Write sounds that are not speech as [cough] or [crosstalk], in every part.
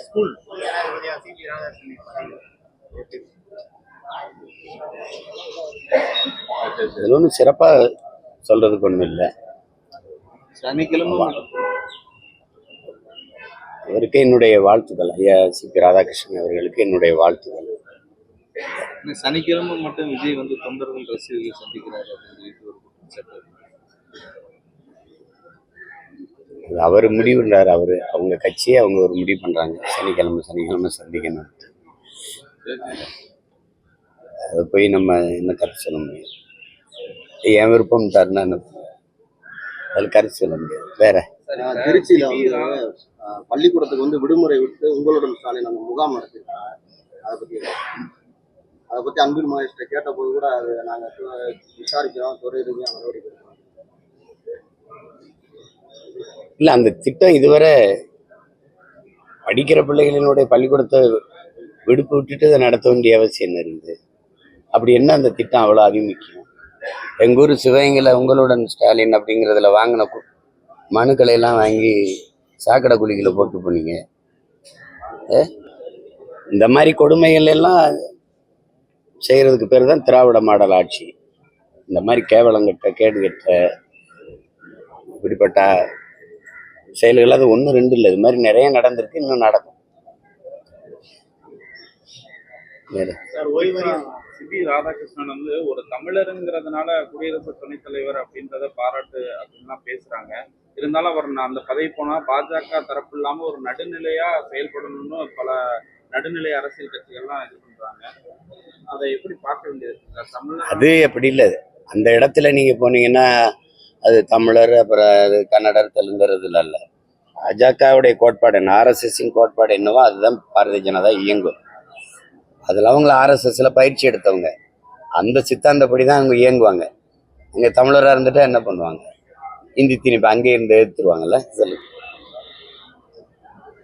School அதில் ஒன்றும் சிறப்பாக சொல்றதுக்கு ஒன்றும் இல்லை. சனிக்கிழமை அவருக்கு என்னுடைய வாழ்த்துக்கள். ஐயா சி பி ராதாகிருஷ்ணன் அவர்களுக்கு என்னுடைய வாழ்த்துக்கள். சனிக்கிழமை மட்டும் விஜய் வந்து தொண்டர்கள் ரசிகர்களை சந்திக்கிறாரு அப்படின்னு சொல்லிட்டு ஒரு குற்றச்சாட்டு இருக்கு. அது அவர் முடிவுன்றார். அவர் அவங்க கட்சியே அவங்க ஒரு முடிவு பண்ணுறாங்க சனிக்கிழமை சனிக்கிழமை சந்திக்கணும். அதை போய் நம்ம என்ன கருத்து சொல்ல முடியும்? என் விருப்பம் தருணா அதில் கருத்து சொல்ல முடியாது. வேற? திருச்சியில் வந்து பள்ளிக்கூடத்துக்கு வந்து விடுமுறை விட்டு உங்களுடன் ஸ்டாலின் அந்த முகாம் நடத்திருக்காங்க அதை பத்தி அதை பத்தி அன்பில் மகேஷ்கிட்ட கேட்டபோது கூட அது நாங்க விசாரிக்கிறோம் துறை ரீதியாக நடவடிக்கை இல்லை அந்த திட்டம் இதுவரை படிக்கிற பிள்ளைகளினுடைய பள்ளிக்கூடத்தை விடுப்பு விட்டுட்டு அதை நடத்த வேண்டிய அவசியம் என்ன இருக்குது? அப்படி என்ன அந்த திட்டம் அவ்வளோ அதிமுக்கியம் எங்கள் ஊர் சிவகங்கையில் உங்களுடன் ஸ்டாலின் அப்படிங்கிறதுல வாங்கின மனுக்களை எல்லாம் வாங்கி சாக்கடை குழிகளை போட்டு போனீங்க. இந்த மாதிரி கொடுமைகள் எல்லாம் செய்கிறதுக்கு பேர் தான் திராவிட மாடல் ஆட்சி. இந்த மாதிரி கேவலங்கட்ட கேடுகட்ட இப்படிப்பட்ட செயல்கள் அது ஒன்று ரெண்டு இல்லை. இது மாதிரி நிறைய நடந்திருக்கு இன்னும் நடக்கும். சிபி ராதாகிருஷ்ணன் வந்து ஒரு தமிழருங்கிறதுனால குடியரசு துணைத் தலைவர் அப்படின்றத பாராட்டு அப்படின்லாம் பேசுறாங்க. இருந்தாலும் அவர் நான் அந்த பதவி போனா பாஜக தரப்பு இல்லாம ஒரு நடுநிலையா செயல்படணும்னு பல நடுநிலை அரசியல் கட்சிகள்லாம் இது பண்றாங்க. அதை எப்படி பார்க்க வேண்டியது? தமிழ் அது அப்படி இல்லை. அந்த இடத்துல நீங்க போனீங்கன்னா அது தமிழர் அப்புறம் அது கன்னடர் தெலுங்கறதுல இல்லை பாஜகவுடைய கோட்பாடு என்ன? ஆர்எஸ்எஸ்ஸின் கோட்பாடு என்னவோ அதுதான் பாரதிய ஜனதா இயங்கும். அதில் அவங்கள ஆர்எஸ்எஸ்ல பயிற்சி எடுத்தவங்க. அந்த சித்தாந்தப்படி தான் அவங்க இயங்குவாங்க. இங்கே தமிழராக இருந்துட்டா என்ன பண்ணுவாங்க? இந்தி திணிப்பு அங்கே இருந்து ஏற்றுருவாங்கல்ல சொல்லு.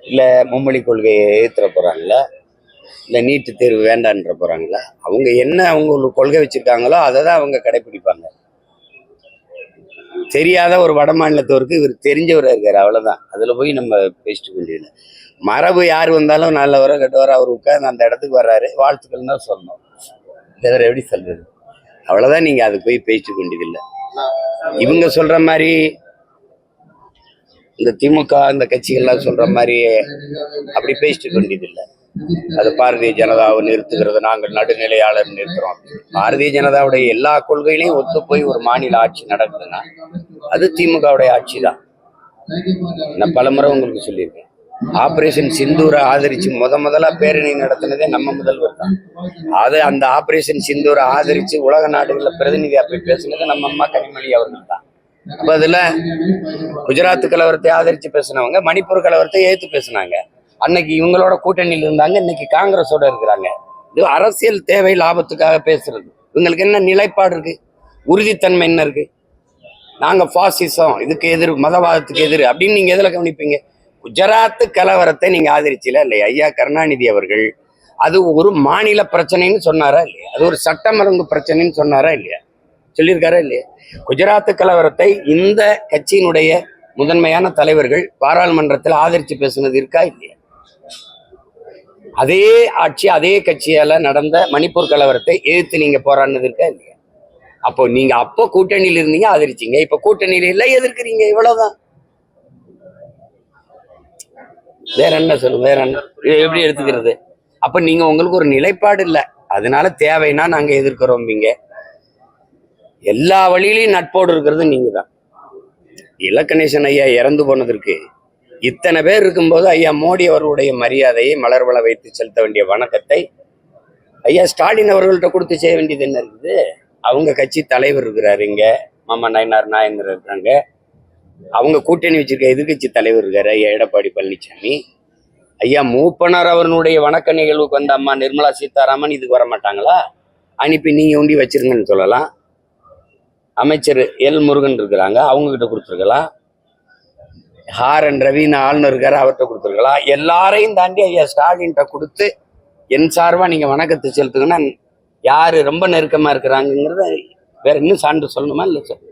இல்லை மும்மொழி கொள்கையை ஏற்றுற போகிறாங்களா இல்லை நீட்டு தேர்வு வேண்டான்ற போகிறாங்களா அவங்க என்ன அவங்க ஒரு கொள்கை வச்சுருக்காங்களோ அதை தான் அவங்க கடைப்பிடிப்பாங்க. தெரியாத ஒரு வட மாநிலத்தவருக்கு இவர் தெரிஞ்சவராக இருக்கார் அவ்வளோதான் அதில் போய் நம்ம பேசிட்டு வேண்டியது மரபு யார் வந்தாலும் நல்லவரோ கெட்டவரோ அவர் உட்காந்து அந்த இடத்துக்கு வர்றாரு. வாழ்த்துக்கள் தான் சொல்லணும். வேற எப்படி சொல்றது? அவ்வளோதான் நீங்கள் அது போய் பேசிட்டு வேண்டியதில்லை இவங்க சொல்ற மாதிரி இந்த திமுக இந்த கட்சிகள்லாம் சொல்ற மாதிரி அப்படி பேசிட்டு கொண்டியதில்லை அது பாரதிய ஜனதாவை நிறுத்துகிறது. நாங்கள் நடுநிலையாளர் நிறுத்துறோம். பாரதிய ஜனதாவுடைய எல்லா கொள்கையிலையும் ஒத்து போய் ஒரு மாநில ஆட்சி நடக்குதுன்னா அது திமுகவுடைய ஆட்சி தான் நான் பலமுறை உங்களுக்கு சொல்லியிருக்கேன். ஆபரேஷன் சிந்தூரை ஆதரிச்சு முத முதலா பேரணி நடத்தினதே நம்ம முதல்வர் தான். அது அந்த ஆபரேஷன் சிந்தூரை ஆதரிச்சு உலக நாடுகளில் பிரதிநிதியா போய் பேசுனது நம்ம அம்மா கனிமொழி அவர்கள் தான். அப்ப அதுல குஜராத் கலவரத்தை ஆதரிச்சு பேசினவங்க மணிப்பூர் கலவரத்தை ஏத்து பேசினாங்க. அன்னைக்கு இவங்களோட கூட்டணியில் இருந்தாங்க இன்னைக்கு காங்கிரஸோட இருக்கிறாங்க. இது அரசியல் தேவை லாபத்துக்காக பேசுறது. இவங்களுக்கு என்ன நிலைப்பாடு இருக்கு? உறுதித்தன்மை என்ன இருக்கு? நாங்கள் ஃபாசிசம் இதுக்கு எதிர் மதவாதத்துக்கு எதிர் அப்படின்னு நீங்கள் எதில் கவனிப்பீங்க? குஜராத் கலவரத்தை நீங்கள் ஆதரிச்சில இல்லையா? ஐயா கருணாநிதி அவர்கள். அது ஒரு மாநில பிரச்சனைன்னு சொன்னாரா இல்லையா? அது ஒரு சட்டமரங்கு பிரச்சனைன்னு சொன்னாரா இல்லையா? சொல்லியிருக்காரா இல்லையா? குஜராத் கலவரத்தை இந்த கட்சியினுடைய முதன்மையான தலைவர்கள் பாராளுமன்றத்தில் ஆதரித்து பேசுனது இருக்கா இல்லையா? அதே ஆட்சி அதே கட்சியால் நடந்த மணிப்பூர் கலவரத்தை எதிர்த்து நீங்க போராடினது இருக்கா இல்லையா? அப்போ நீங்கள் அப்போ கூட்டணியில் இருந்தீங்க ஆதரிச்சீங்க. இப்போ கூட்டணியில் இல்லை எதிர்க்கிறீங்க. இவ்வளோதான் வேற என்ன சொல்லுங்க? வேற என்ன? எப்படி எடுத்துக்கிறது? அப்போ நீங்கள் உங்களுக்கு ஒரு நிலைப்பாடு இல்லை. அதனால தேவைன்னா நாங்க எதிர்க்கிறோம்பீங்க எல்லா வழியிலையும் நட்போடு இருக்கிறது நீங்கள் தான் இலக்கணேசன் ஐயா இறந்து போனதற்கு இத்தனை பேர் இருக்கும்போது ஐயா மோடி அவர்களுடைய மரியாதையை மலர்வள வைத்து செலுத்த வேண்டிய வணக்கத்தை ஐயா ஸ்டாலின் அவர்கள்ட்ட கொடுத்து செய்ய வேண்டியது என்ன இருக்குது? அவங்க கட்சி தலைவர் இருக்கிறாரு இங்க. மாமா நயனார் நாயந்தர் இருக்கிறாங்க. அவங்க கூட்டணி வச்சிருக்க எதிர்கட்சி தலைவர் இருக்காரு ஐயா எடப்பாடி பழனிசாமி ஐயா மூப்பனார் அவர்களுடைய வணக்க நிகழ்வுக்கு வந்த அம்மா நிர்மலா சீதாராமன் இதுக்கு வர மாட்டாங்களா அனுப்பி நீங்க உண்டி வச்சிருங்கன்னு சொல்லலாம். அமைச்சர் எல் முருகன் இருக்கிறாங்க. அவங்க கிட்ட கொடுத்துருக்கலாம் ஹாரன் ரவின்னு ஆளுநர் இருக்காரு அவர்கிட்ட கொடுத்துருக்கலாம். எல்லாரையும் தாண்டி ஐயா ஸ்டாலின்கிட்ட கொடுத்து என் சார்பா நீங்க வணக்கத்தை செலுத்துங்கன்னா யாரு ரொம்ப நெருக்கமா இருக்கிறாங்கிறத வேற இன்னும் சான்று சொல்லணுமா? இல்லை சார்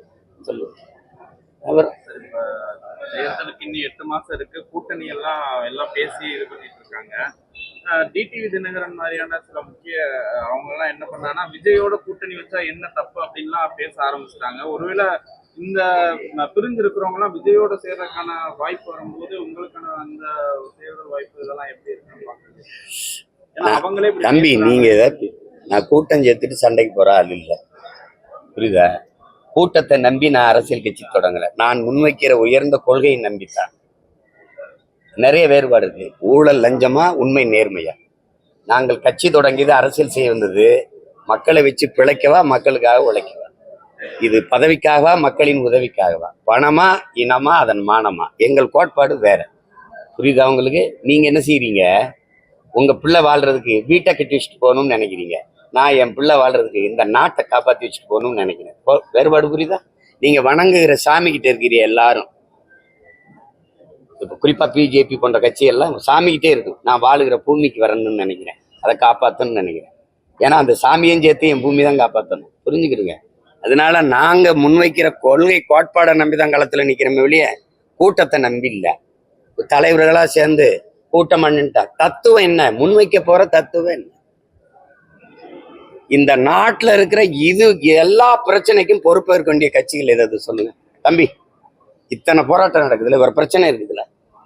சொல்லு. அவர் தேர்தலுக்கு இன்னும் எட்டு மாசம் இருக்கு. கூட்டணி எல்லாம் எல்லாம் பேசி இது பண்ணிட்டு இருக்காங்க. டிடிவி தினகரன் மாதிரியான சில முக்கிய அவங்க எல்லாம் என்ன பண்ணாங்கன்னா விஜயோட கூட்டணி வச்சா என்ன தப்பு அப்படின்லாம் பேச ஆரம்பிச்சிட்டாங்க. ஒருவேளை இந்த பிரிஞ்சு இருக்கிறவங்க எல்லாம் விஜயோட சேர்றதுக்கான வாய்ப்பு வரும்போது உங்களுக்கான அந்த தேர்தல் வாய்ப்பு இதெல்லாம் எப்படி இருக்குன்னு அவங்களே தம்பி. நீங்க ஏதாவது நான் கூட்டம் சேர்த்துட்டு சண்டைக்கு போற ஆள் இல்லை. புரியுதா? கூட்டத்தை நம்பி நான் அரசியல் கட்சி தொடங்கல. நான் முன்வைக்கிற உயர்ந்த கொள்கையை நம்பித்தான். நிறைய வேறுபாடு இருக்கு. ஊழல் லஞ்சமா உண்மை நேர்மையா? நாங்கள் கட்சி தொடங்கியது அரசியல் செய்ய வந்தது. மக்களை வச்சு பிழைக்கவா மக்களுக்காக உழைக்கவா? இது பதவிக்காகவா மக்களின் உதவிக்காகவா? பணமா இனமா அதன் மானமா? எங்கள் கோட்பாடு வேற. புரியுதா உங்களுக்கு? நீங்க என்ன செய்றீங்க? உங்க பிள்ளை வாழ்றதுக்கு வீட்டை கட்டி வச்சுட்டு போகணும்னு நினைக்கிறீங்க. நான் என் பிள்ளை வாழ்றதுக்கு இந்த நாட்டை காப்பாத்தி வச்சுட்டு போகணும்னு நினைக்கிறேன். வேறுபாடு புரியுதா? நீங்க வணங்குகிற சாமி கிட்ட இருக்கிற எல்லாரும். இப்போ குறிப்பா பிஜேபி போன்ற கட்சி எல்லாம் சாமிக்கிட்டே இருக்கும். நான் வாழுகிற பூமிக்கு வரணும்னு நினைக்கிறேன். அதை காப்பாற்றணும்னு நினைக்கிறேன். ஏன்னா அந்த சாமியும் சேர்த்து என் பூமி தான் காப்பாற்றணும் புரிஞ்சுக்கிறீங்க அதனால நாங்க முன்வைக்கிற கொள்கை கோட்பாடை நம்பி தான் களத்துல நிக்கிறோமே வெளியே கூட்டத்தை நம்பி இல்லை. தலைவர்களா சேர்ந்து கூட்டம் பண்ணிட்டா தத்துவம் என்ன? முன்வைக்க போற தத்துவம் என்ன? இந்த நாட்டுல இருக்கிற இது எல்லா பிரச்சனைக்கும் பொறுப்பேற்க வேண்டிய கட்சிகள் எதாவது சொல்லுங்க. தம்பி இத்தனை போராட்டம் நடக்குதுல ஒரு பிரச்சனை இருக்குதுல.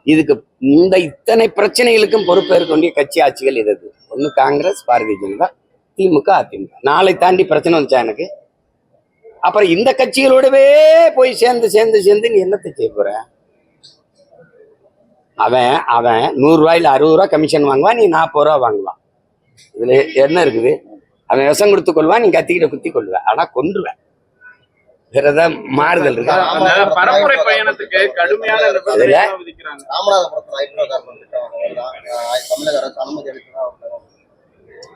இதுக்கு இந்த இத்தனை பிரச்சனைகளுக்கும் பொறுப்பேற்க வேண்டிய கட்சி ஆட்சிகள் எது ஒண்ணு காங்கிரஸ் பாரதிய ஜனதா திமுக அதிமுக. நாளை தாண்டி பிரச்சனை வந்துச்சா எனக்கு? அப்புறம் இந்த கட்சிகளோடவே போய் சேர்ந்து சேர்ந்து சேர்ந்து நீ என்னத்தை செய்ய போற? அவன் அவன் நூறு ரூபாயில அறுபது ரூபா கமிஷன் வாங்குவான் நீ நாற்பது ரூபா வாங்குவான். இதுல என்ன இருக்குது? அவன் விஷம் கொடுத்து கொள்வான் நீ கத்திக்கிட்ட குத்தி கொள்ளுவ ஆனா கொன்றுவேன் வேற ஏதாவது மாறுதல் இருக்கா?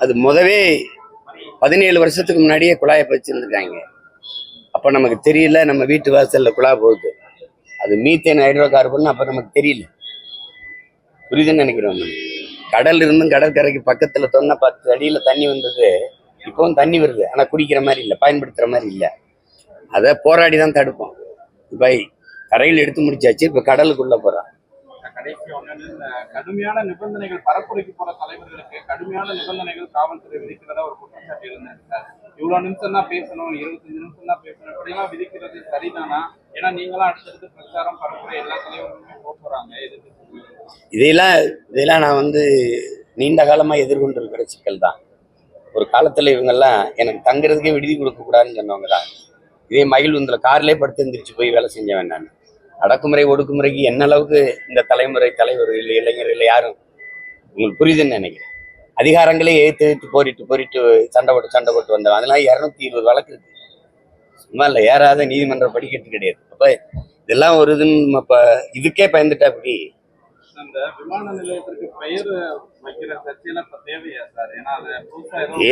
அது முதவே பதினேழு வருஷத்துக்கு முன்னாடியே குழாயை வச்சிருந்துருக்காங்க அப்போ நமக்கு தெரியல நம்ம வீட்டு வாசல்ல குழா போகுது. அது மீத்தேன் ஹைட்ரோ கார்பன் அப்போ நமக்கு தெரியல. புரியுதுன்னு நினைக்கிறோம் நம்ம. கடல் இருந்தும் கடற்கரைக்கு பக்கத்துல தொன்ன பத்து அடியில தண்ணி வந்தது இப்போவும் தண்ணி வருது. ஆனால் குடிக்கிற மாதிரி இல்லை பயன்படுத்துற மாதிரி இல்லை. அதை போராடி தான் தடுப்போம். இப்போ கரையில் எடுத்து முடிச்சாச்சு இப்போ கடலுக்குள்ளே போறான் கடுமையான நிபந்தனைகள் பரப்புரைக்கு போற தலைவர்களுக்கு கடுமையான நிபந்தனைகள் காவல்துறை விதிக்கிறதா ஒரு குற்றச்சாட்டு இருந்தேன் சார் இவ்வளவு நிமிஷம் தான் பேசணும் இருபத்தஞ்சு நிமிஷம் தான் பேசணும். இப்படிலாம் விதிக்கிறது சரிதானா? ஏன்னா நீங்களாம் அடுத்தடுத்து பிரச்சாரம் பரப்புரை எல்லா தலைவர்களுமே போக போறாங்க எதுக்கு இதையெல்லாம் இதெல்லாம் நான் வந்து நீண்ட காலமா எதிர்கொண்டிருக்கிற சிக்கல் தான். ஒரு காலத்துல இவங்கெல்லாம் எனக்கு தங்குறதுக்கே விடுதி கொடுக்க கூடாதுன்னு சொன்னவங்க தான். இதே மகிழ்வுந்தில் கார்லயே படுத்து எந்திரிச்சு போய் வேலை செஞ்சவன் நான். அடக்குமுறை ஒடுக்குமுறைக்கு என்ன அளவுக்கு இந்த தலைமுறை தலைவர்கள் இளைஞர்கள் யாரும்? உங்களுக்கு புரியுதுன்னு நினைக்கிறேன். அதிகாரங்களே ஏத்து ஏத்து போரிட்டு போரிட்டு சண்டை போட்டு சண்டை போட்டு வந்தவன். அதெல்லாம் இரநூத்தி இருபது வழக்கு இருக்கு. சும்மா இல்லை ஏறாத நீதிமன்ற படிக்கட்டு கிடையாது. அப்ப இதெல்லாம் ஒரு இதுன்னு அப்ப இதுக்கே பயந்துட்டா அப்படி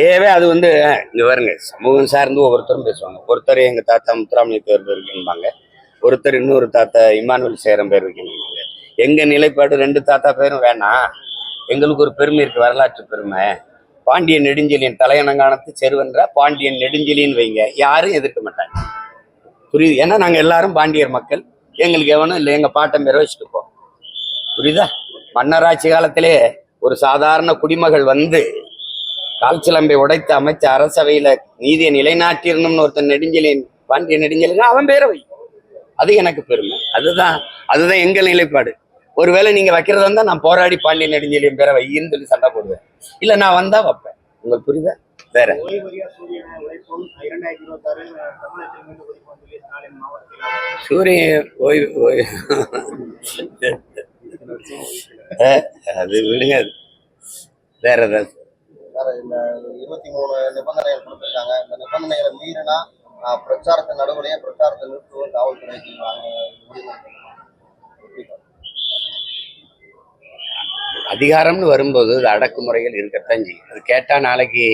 ஏன்னா அது வந்து இங்க பாருங்க சமூகம் சார்ந்து ஒவ்வொருத்தரும் பேசுவாங்க. ஒருத்தர் எங்க தாத்தா முத்துராமலிங்க பேர் வைக்கணும்பாங்க. ஒருத்தர் இன்னொரு தாத்தா இமானுவல் சேரம் பேர் வைக்கணும்பாங்க. எங்க நிலைப்பாடு ரெண்டு தாத்தா பேரும் வேணாம். எங்களுக்கு ஒரு பெருமை இருக்கு வரலாற்று பெருமை. பாண்டியன் நெடுஞ்செலியன் தலையணங்கானத்து செருவென்ற பாண்டியன் நெடுஞ்செலின்னு வைங்க. யாரும் எதிர்க்க மாட்டாங்க. புரியுது? ஏன்னா நாங்க எல்லாரும் பாண்டியர் மக்கள். எங்களுக்கு எவனும் இல்லை எங்க பாட்டை பேரை போ. புரியுதா? மன்னராட்சி காலத்திலே ஒரு சாதாரண குடிமகள் வந்து கால்ச்சிலம்பை உடைத்து அமைச்ச அரசவையில நீதியை நிலைநாட்டியிருந்தோம்னு ஒருத்தன் நெடுஞ்செலியன் பாண்டிய நெடுஞ்செலியன் அவன் பேரவை. வை அது எனக்கு பெருமை. அதுதான் அதுதான் எங்கள் நிலைப்பாடு. ஒருவேளை நீங்க வைக்கிறதா இருந்தா நான் போராடி பாண்டிய நெடுஞ்செழியன் பேரை வையின்னு சொல்லி சண்டை போடுவேன். இல்ல நான் வந்தா வைப்பேன். உங்களுக்கு புரியுதா? வேற. ஓய்வறியா சூரியன் உழைப்பும் ஓய்வு. [laughs] அது விடுங்க அது. வேற ஏதாவது? சார் இந்த இருபத்தி மூணு நிபந்தனைகள் கொடுத்துருக்காங்க. இந்த நிபந்தனைகளை மீறினா பிரச்சாரத்தை நடுவுலையே பிரச்சாரத்தை நிறுத்துவோம் காவல்துறைக்கு நாங்க முடிவு அதிகாரம்னு வரும்போது அது அடக்குமுறைகள் இருக்கத்தான் செய்யும். அது கேட்டால் நாளைக்கு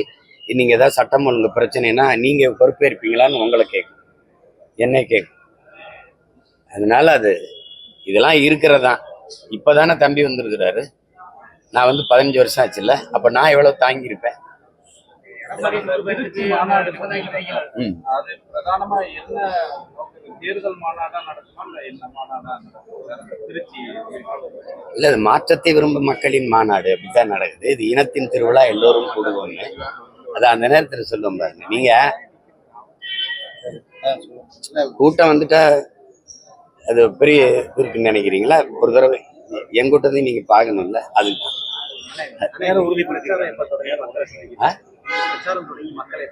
நீங்கள் ஏதாவது சட்டம் ஒழுங்கு பிரச்சனைனா நீங்கள் பொறுப்பேற்பீங்களான்னு உங்களை கேட்கும் என்னை கேட்கும் அதனால அது இதெல்லாம் இருக்கிறதான் இப்பதானே தம்பி வந்திருக்கிறாரு. நான் வந்து பதினஞ்சு வருஷம் ஆச்சுல்ல. அப்போ நான் எவ்வளோ தாங்கியிருப்பேன்? அது இல்ல இது மாற்றத்தை விரும்பும் மக்களின் மாநாடு. அப்படித்தான் நடக்குது. இது இனத்தின் திருவிழா எல்லோரும் கூடுவோம்னு. அது அந்த நேரத்தில் சொல்லுவோம் பாருங்க. நீங்க கூட்டம் வந்துட்டா அது பெரிய இருக்குன்னு நினைக்கிறீங்களா? ஒரு தடவை. என் கூட்டத்தையும் நீங்க பார்க்கணும்ல ஆ? பிரச்சாரம் தொடங்கி மக்களை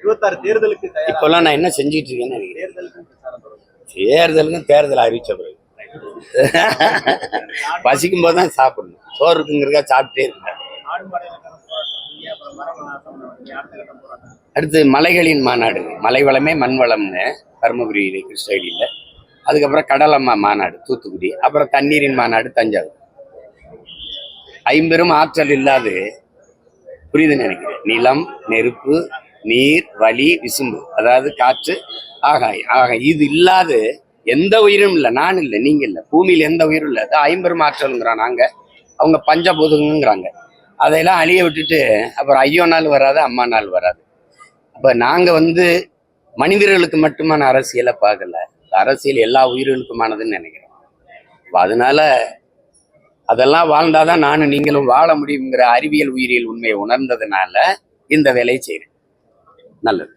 இருபத்தாறு தேர்தலுக்கு இப்பெல்லாம் நான் என்ன செஞ்சிட்டு இருக்கேன்னு தேர்தலுக்கும் தேர்தல் அறிவிச்ச பிறகு. பசிக்கும் போது தான் சாப்பிடணும். சோறு இருக்குங்கிறக்கா சாப்பிட்டே இருக்கேன் அடுத்து மலைகளின் மாநாடு. மலை வளமே மண் வளம்னு தருமபுரி கிருஷ்ணகிரியில். அதுக்கப்புறம் கடலம்மா மாநாடு தூத்துக்குடி. அப்புறம் தண்ணீரின் மாநாடு தஞ்சாவூர். ஐம்பெரும் ஆற்றல் இல்லாது புரியுதுன்னு நினைக்கிறேன். நிலம் நெருப்பு நீர் வலி விசும்பு. அதாவது காற்று ஆகாய் ஆக இது இல்லாத எந்த உயிரும் இல்லை. நான் இல்லை நீங்க இல்லை. பூமியில் எந்த உயிரும் இல்லை. அது ஐம்பெரும் ஆற்றலுங்கிறான் நாங்க. அவங்க பஞ்சபூதங்கிறாங்க அதையெல்லாம் அழிய விட்டுட்டு அப்புறம் ஐயோ நாள் வராது அம்மா நாள் வராது. அப்போ நாங்கள் வந்து மனிதர்களுக்கு மட்டுமான அரசியலை பார்க்கல. அரசியல் எல்லா உயிர்களுக்குமானதுன்னு நினைக்கிறோம் அதனால அதெல்லாம் வாழ்ந்தாதான் நானும் நீங்களும் வாழ முடியுங்கிற அறிவியல் உயிரியல் உண்மையை உணர்ந்ததுனால இந்த வேலையை செய்கிறேன் நல்லது.